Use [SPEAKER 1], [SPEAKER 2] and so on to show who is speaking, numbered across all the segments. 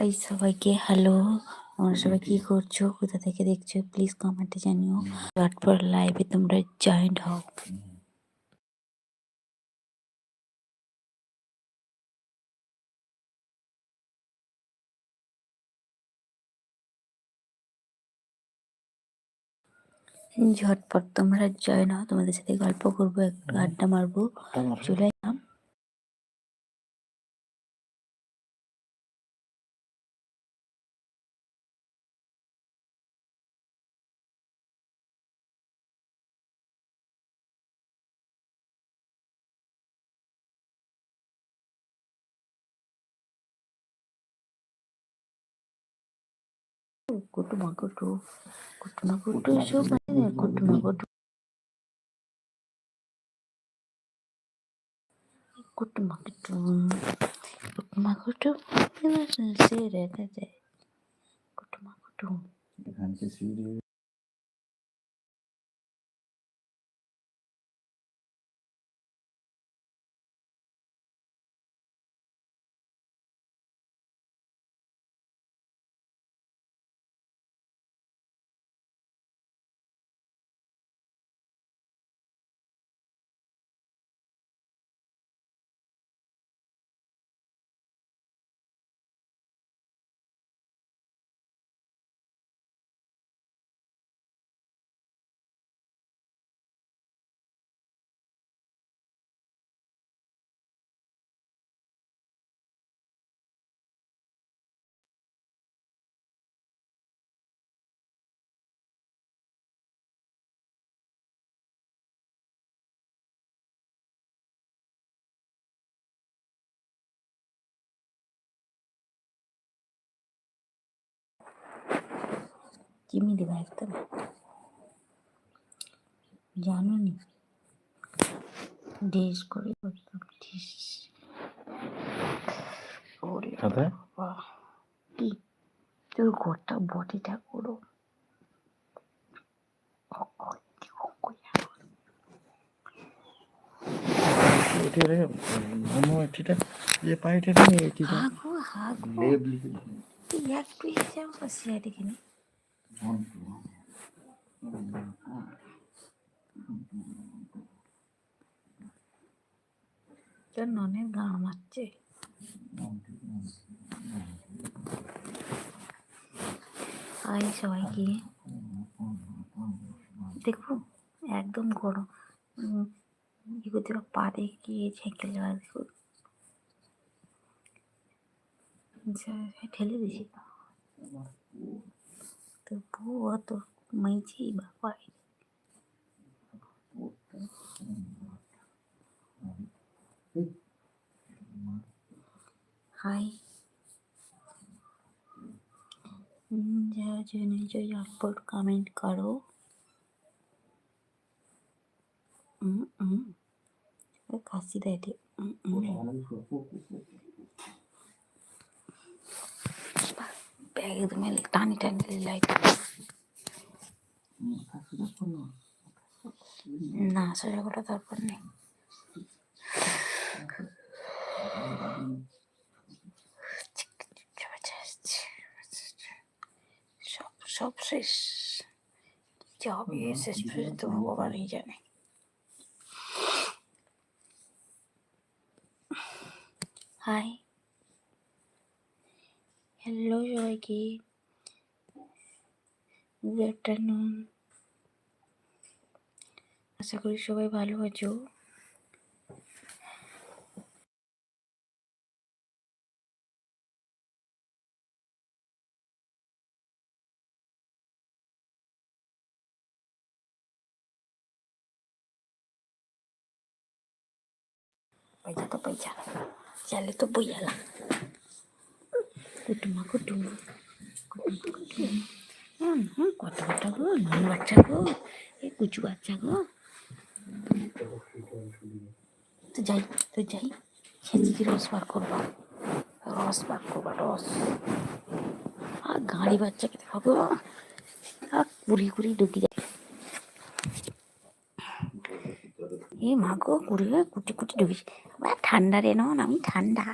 [SPEAKER 1] High সবাইকে hello তোমরা সবাই কি করছ? কোথা থেকে দেখছ? প্লিজ কমেন্টে জানিও। তারপর লাইভে তোমরা জয়েন্ট হও। ঝটপট তোমরা জয়েন হও। তোমাদের সাথে গল্প করব একটু আড্ডা মারবো। চলে এলাম। గుట్టు మా గుట్టు గుట్టు మా గుట్టు శోభ గుట్టు మా గుట్టు గుట్టు మా గుట్టు గుట్టు మా గుట్టు
[SPEAKER 2] గుట్టు మా
[SPEAKER 1] గుట్టు দেবা একদম জানো নি ড্রেস করে করতাম ঠিস ওরে
[SPEAKER 2] সাথে
[SPEAKER 1] বাবা কি তোর ঘরটা বডিটা করো
[SPEAKER 2] এটি রে মোমো এটিটা যে পাইটা রে এটিটা
[SPEAKER 1] হাগো হাগো
[SPEAKER 2] লেব লিখে
[SPEAKER 1] তুই একটু হিসাব করছি এদিকে তোর ননের গান মারছে হাই সবাইকে দেখো একদম গরম উম, ই করতে পারো, পা দিয়ে গিয়ে ঝেঁকে যাওয়া দেখো যা, ঠেলে দিছি তো বউ অত মেয়েছি বাবা হাই যারা জেনে जो ঝটপট কমেন্ট করো উম, উম। এ কাশি দেয় রে। উম, উম। ব্যাগে তুমি টানি টানি লাইট না, সোজা করা দরকার নেই। সব সব শেষ। কি হবে শেষ পর্যন্ত ভগবানই জানে। হাই। হ্যালো সবাইকে গুড আফটারনুন আশা করি সবাই ভালো আছো পয়সা তো পয়সা চালে তো বইয়ালাম কুটুমা কুটুমা কুটুমা কুটুমা। হুম হুম কত কত গো, নন বাচ্চা গো এই কুচু বাচ্চা গো। তো যাই তো যাই সেদিকে রস বার করবা, রস বার করবা, রস। আর গাড়ি বাচ্চাকে দেখো আর কুড়ি কুড়ি ঢুকি যায় এ মা গো, কুড়ি কুটি কুটি ঢুকি ঠান্ডা রে নন, আমি ঠান্ডা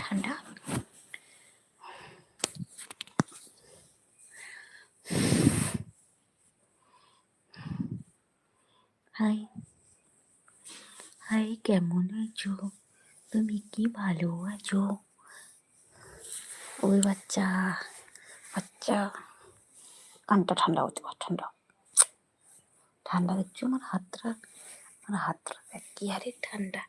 [SPEAKER 1] ঠান্ডা হাই হাই কেমন আছো? তুমি কি ভালো আছো? ওই বাচ্চা বাচ্চা। কানটা ঠান্ডা হতে পার, ঠান্ডা। ঠান্ডা দেখছ? আমার হাতটা আমার হাতটা কি হারে ঠান্ডা।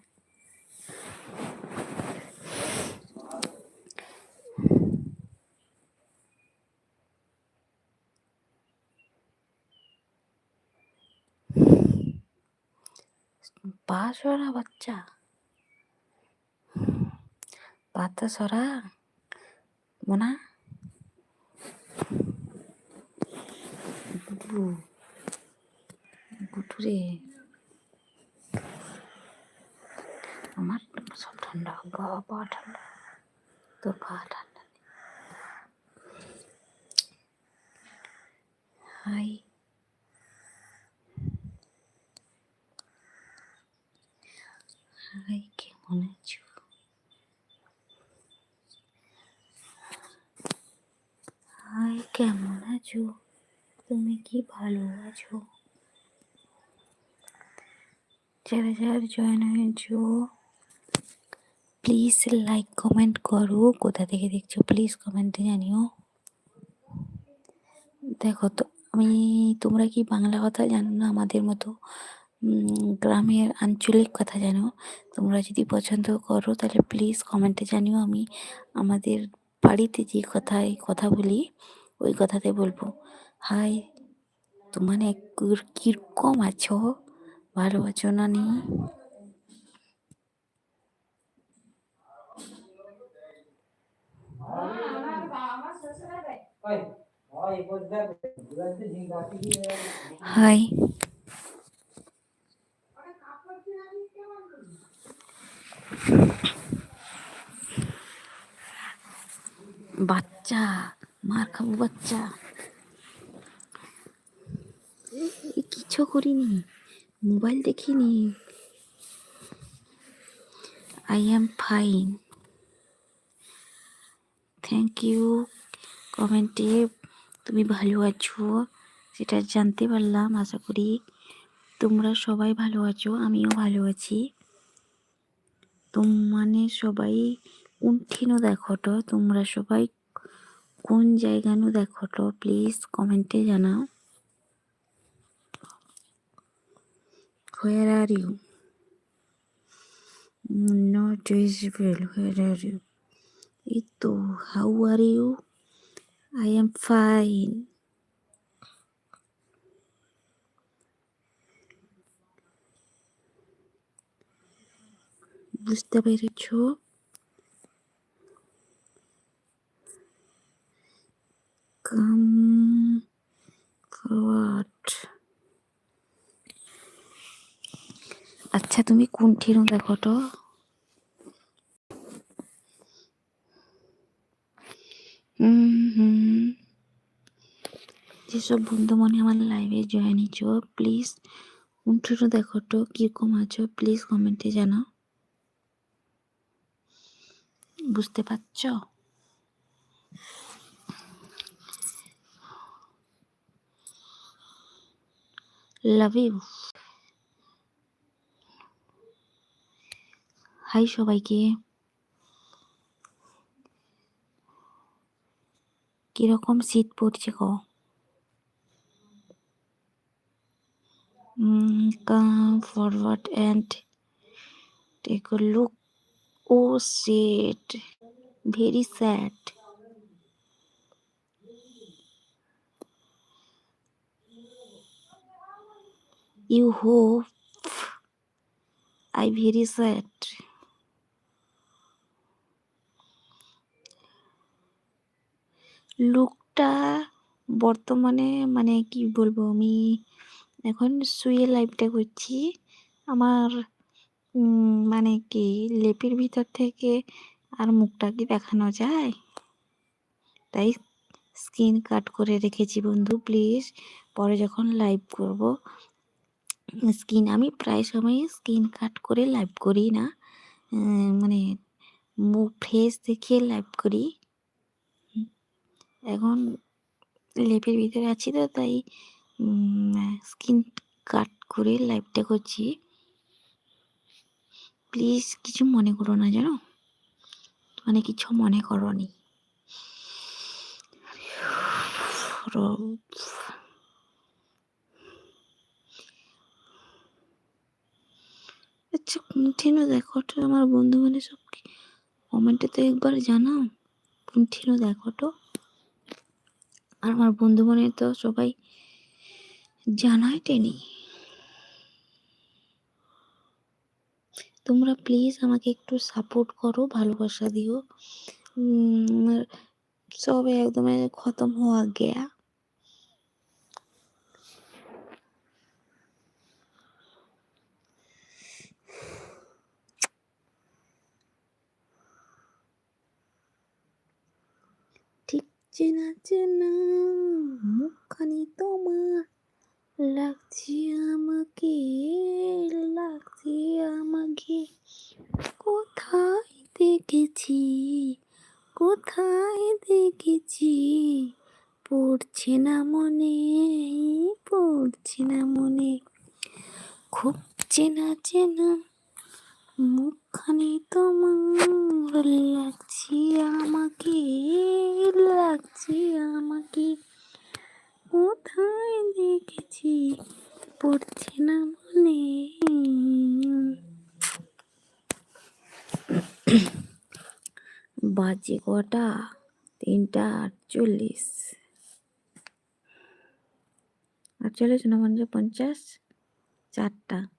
[SPEAKER 1] পা সরা বাচ্চা। পাতা সরা মোনা? বুটু বুটু রে আমার সব ঠান্ডা, গা, পা ঠান্ডা, তোর পা ঠান্ডা হাই। হাই, কেমন আছো হাই কেমন আছো? তুমি কি ভালো আছো? যারা যারা জয়েন হয়েছো প্লিজ লাইক কমেন্ট করো। কোথা থেকে দেখছ প্লিজ কমেন্টে জানিও। দেখো তো, আমি, তোমরা কি বাংলা কথা জানো না আমাদের মতো? গ্রামের আঞ্চলিক কথা জানো? তোমরা যদি পছন্দ করো, তাহলে প্লিজ কমেন্টে জানিও। আমি আমাদের বাড়িতে যে কথায় কথা বলি ওই কথাতে বলব হাই তোমার কীরকম আছো? ভালো আছো না নি হাই বাচ্চা। মার খাব বাচ্চা। কিছু করিনি, মোবাইল দেখিনি। I am fine thank you কমেন্টে তুমি ভালো আছো, সেটা জানতে পারলাম, আশা করি তোমরা সবাই ভালো আছো, আমিও ভালো আছি। মানে সবাই উঠিনও দেখো তো, তোমরা সবাই কোন জায়গানো দেখোটো প্লিজ কমেন্টে জানাও Where are you? Not visible. Where are you? Ito, how are you? I am fine. বুঝতে পেরেছ কাম ফরওয়ার্ড আচ্ছা তুমি কোনঠিনো দেখো তো? যেসব বন্ধু মনে আমার লাইভে জয়েন হয়েছ প্লিজ কোনঠিনো দেখো তো? কীরকম আছো? প্লিজ কমেন্টে জানাও। বুঝতে পারছ? লাভ ইউ হাই সবাইকে। কীরকম শীত পড়ছে গো? Come forward and take a look. Oh shit. Very you hope. I very sad. লুকটা বর্তমানে মানে কি বলব আমি এখন শুয়ে লাইভটা করছি। আমার মানে কি লেপের ভিতর থেকে আর মুখটা কি দেখানো যায়? তাই স্ক্রিন কাট করে রেখেছি বন্ধু প্লিজ পরে যখন লাইভ করব স্ক্রিন আমি প্রায় সময় স্কিন কাট করে লাইভ করি না। মানে মুখ ফ্রেশ দেখিয়ে লাইভ করি। এখন লেপের ভিতরে আছি তো, তাই স্কিন কাট করে লাইভটা করছি। প্লিজ কিছু মনে করো না জানো? মানে কিছু মনে করো নি। আচ্ছা কন্টিনিউ দেখো তো আমার বন্ধু মানে সব কমেন্টে তো একবার জানাও। কন্টিনিউ দেখো আর আমার বন্ধু মানে তো সবাই জানাই টেনি। তোমরা প্লিজ আমাকে একটু সাপোর্ট করো, ভালোবাসা দিও। আমার সব একদম খতম হওয়া গেয়া ঠিক চেনা চেনা মুখখানি তোমার। লাগছে আমাকে লাগছে আমাকে। কোথায় দেখেছি কোথায় দেখেছি? পড়ছে না মনে, পড়ছে না মনে। খুব চেনা চেনা মুখখানি তোমার লাগছে, আমাকে লাগছে, আমাকে কোথায় দেখেছি? পড়ছে না মনে। বাজে কটা? তিনটা আটচল্লিশ। আটচল্লিশ নবান্ন পঞ্চাশ, চারটা।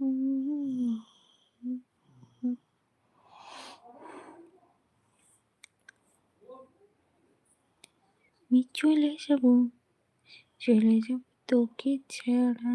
[SPEAKER 1] আমি চলে যাব চলে যাব তোকে ছাড়া।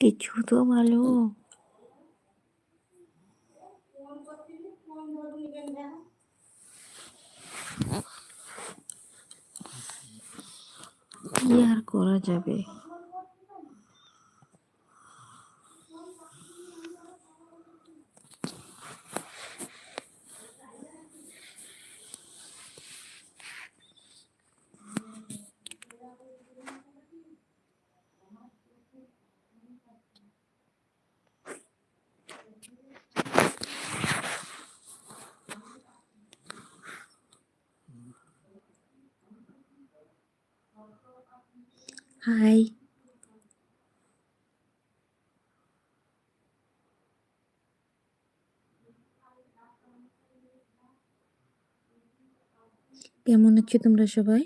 [SPEAKER 1] কিছু তো ভালো। কি আর করা যাবে? হাই কেমন আছো তোমরা সবাই?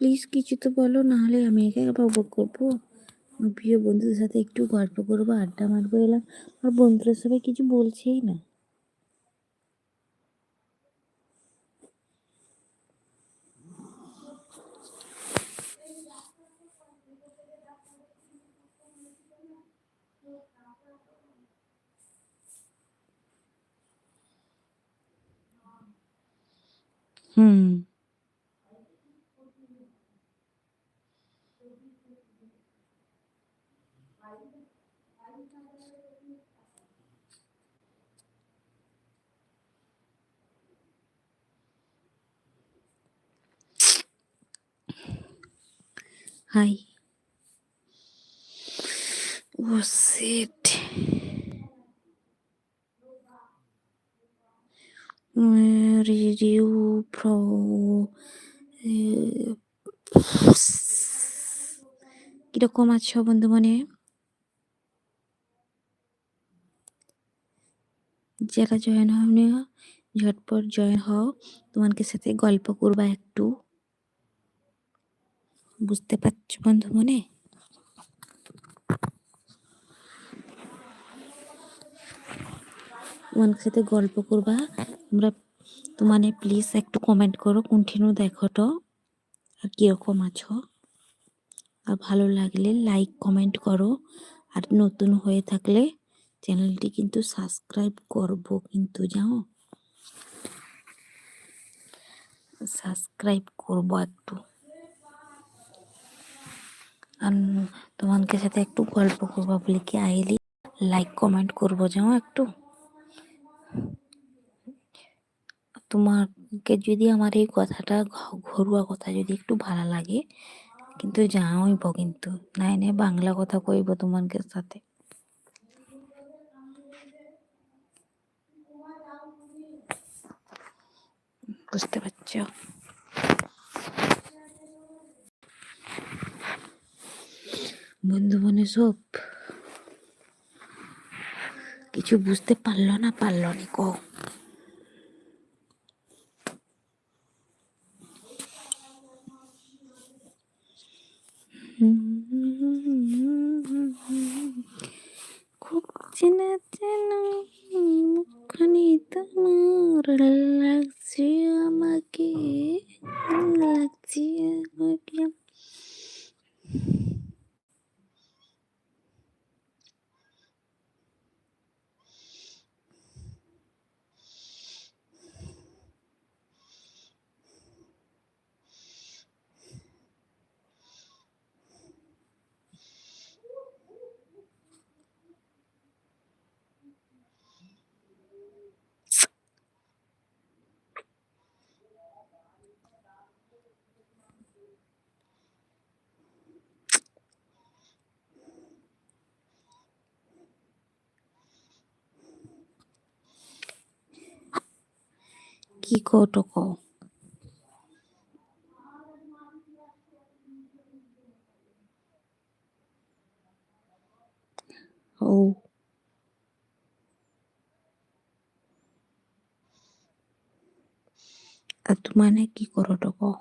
[SPEAKER 1] প্লিজ কিছু তো বলো না হলে আমি একা একা বক করব। আমার প্রিয় বন্ধুদের সাথে একটু গল্প করব, আড্ডা মারবো, এলাম। আর বন্ধুরা সবাই কিছু বলছেই না। হুম হাই ও সেট রিভিউ প্রো কীরকম আছো বন্ধু মনে যারা জয়েন হওনি ঝটপট জয়েন হও। তোমাদের সাথে গল্প করবা একটু। বুঝতে পারছ বন্ধু মনে তোমাদের সাথে গল্প করবা। তোমরা তোমানে প্লিজ একটু কমেন্ট করো কন্টিনিউ দেখো তো, আর কীরকম আছো। আর ভালো লাগলে লাইক কমেন্ট করো। আর নতুন হয়ে থাকলে চ্যানেলটি কিন্তু সাবস্ক্রাইব করব কিন্তু যাও সাবস্ক্রাইব করব একটু। আর তোমাদের সাথে একটু গল্প করব বলে কি আইলি? লাইক কমেন্ট করব যাও একটু। তোমাকে যদি আমার এই কথাটা ঘরোয়া কথা যদি একটু ভালো লাগে, কিন্তু যাওইব কিন্তু। নাই নাই, বাংলা কথা কইব তোমাদের সাথে। বুঝতে পারছ? বন্ধু মনে সব কিছু বুঝতে পারল না, পারল নি কো? খুব চেনা চেনা মুখখানি তোমার লাগছে আমাকে লাগছে আমাকে কি কটো কও ও তোমানে কি করো তো কও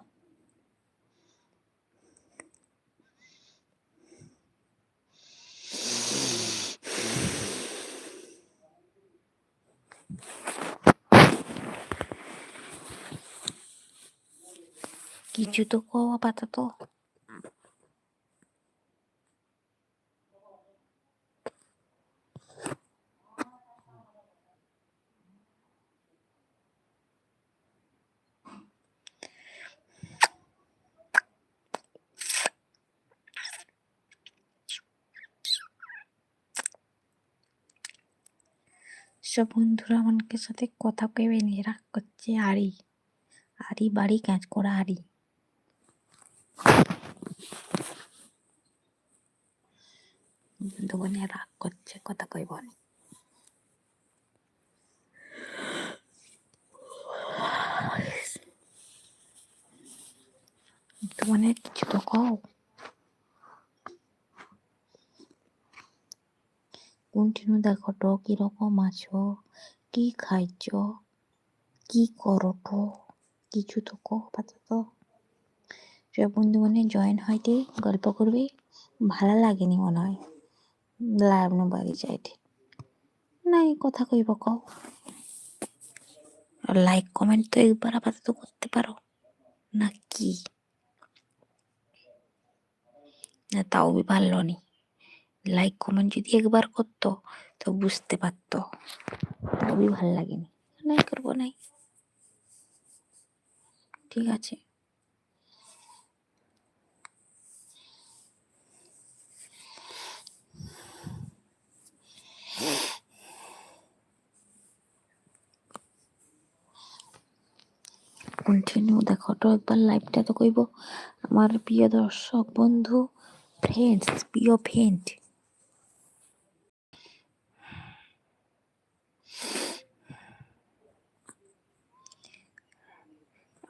[SPEAKER 1] কিছু তো কও আপাতত সব বন্ধুরা আমাকে সাথে কথা কেবে নিয়ে রাগ করছে আড়ি আড়ি বাড়ি কাজ করা আড়ি বন্ধু বোনে রাগ করছে কথা কইব না। তোমানে কিছু তো কও কন্টিনিউ দেখো তো কীরকম আছো কি খাইছ কি করো তো কিছু তো কও আপাতত সব বন্ধু মানে জয়েন হইতে গল্প করবে ভালো লাগেনি মনে হয় লাভ বাড়ি যাইতে। নাই, কথা কইব কও। লাইক কমেন্ট তো একবার আপাতত করতে পারো। না কি? না, তাও বি পারল নি লাইক কমেন্ট যদি একবার করতো, তো বুঝতে পারতো। তাও বি ভালো লাগেনি। নাই করব নাই। ঠিক আছে। কন্টিনিউ দেখো তো একবার লাইভটা তো কইব। আমার প্রিয় দর্শক, বন্ধু ফ্রেন্ডস প্রিয় ফ্রেন্ড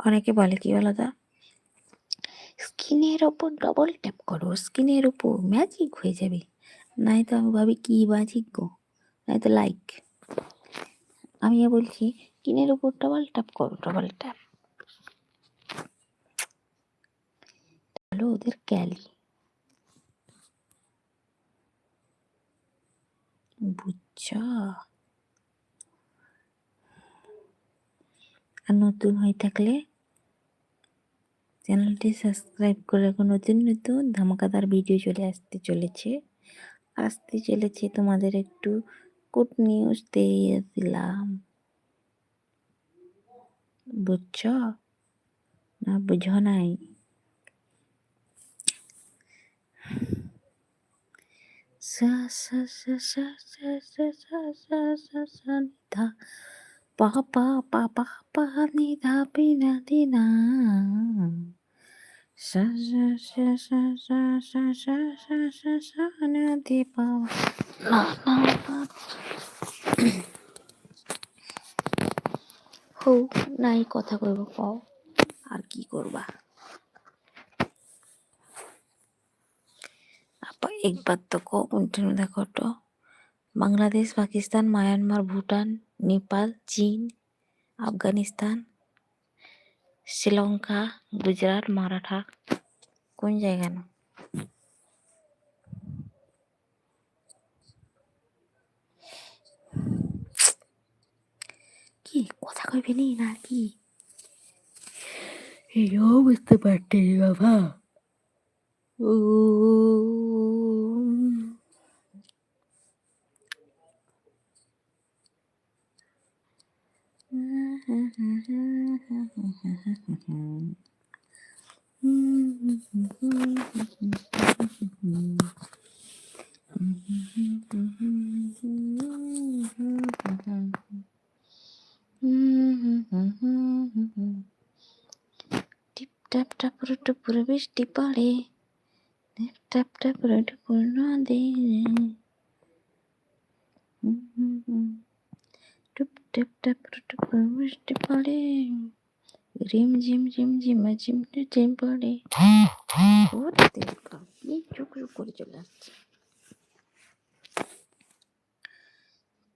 [SPEAKER 1] অনেকে বলে, কি তো? স্কিনের ওপর ডবল ট্যাপ করো স্কিনের ওপর ম্যাজিক হয়ে যাবে। নাই তো আমি ভাবি কি ম্যাজিক গো? নাই তো লাইক আমি বলছি কিনের উপর ডবল ট্যাপ করো ডবল ট্যাপ হলো ওদের ক্যালি। বুঝছ? আর নতুন হয়ে থাকলে চ্যানেলটি সাবস্ক্রাইব করে রাখো। নতুন নতুন ধামাকাদার ভিডিও চলে আসতে চলেছে। আসতে চলেছে তোমাদের একটু গুড নিউজ দিয়ে দিলাম বুঝছ না বুঝো নাই পা পা পা পা পা নিধা পিনা দিনা হো নাই কথা কইব কও আর কি করবা আপা একবার তো কো কন্টিনিউ দেখো তো বাংলাদেশ পাকিস্তান মায়ানমার ভুটান নেপাল চীন আফগানিস্তান শ্রীলঙ্কা গুজরাট মারাঠা কোন জায়গা না কি কথা কইবে নি না কি এও বুঝতে পারতে বাবা ও Tip tap tap to Purvish Tipali. Tip tap tap to Purna de. Mm-hmm. টাপুর টুপুর বৃষ্টি পড়ে রিম ঝিম ঝিম ঝিমা ঝিম ঝিম পড়ে ওরে দেখো কি চুক চুক করে চলে আসছে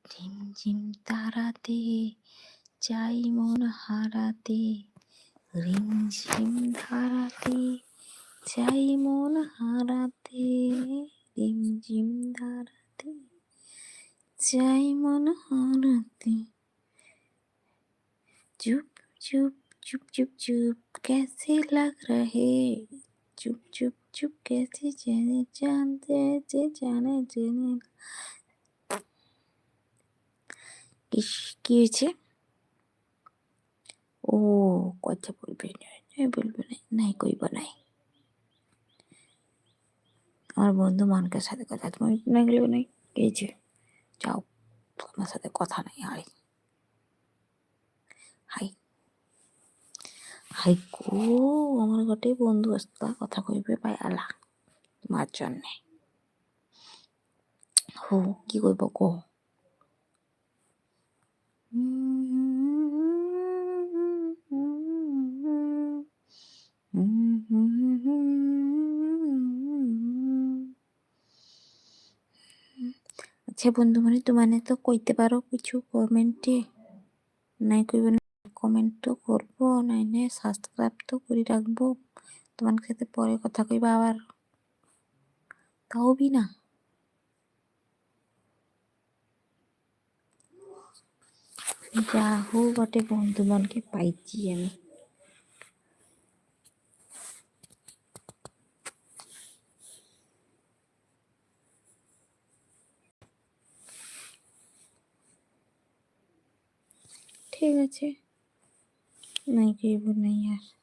[SPEAKER 1] ঝিম ঝিম তারাতে চাই মন হারাতে রিম ঝিম ধারাতে চাই মন হারাতে রিম ঝিম ধারাতে চাই মন হারাতে चुप चुप चुप चुप चुप कैसे लग रहे चुप चुप चुप कैसे जाने जानते যে জানে জেনে ইস কি হয়েছে ও কথা বলবে না নাই বলবে না নাই কইব নাই আমার বন্ধু মানকের সাথে কথা তুমি না গেলেও নাই এই যে যাও তোমার সাথে কথা নাই হাই হাই। হাই গো আমার ঘটে বন্ধু আসতা, কথা কইবে পাই আলা তোমার জন্যে। হো, কি কইব গো আচ্ছা বন্ধু মানে তোমানে তো কইতে পারো কিছু কমেন্টে? নাই কইবে কমেন্ট তো করব নাই নাই সাবস্ক্রাইব তো করে রাখব। তোমার সাথে পরে কথা কইবা আবার। তাও বি না। যা হো বটে বন্ধু মনকে পাইছি আমি। ঠিক আছে। Nike bu ne yer?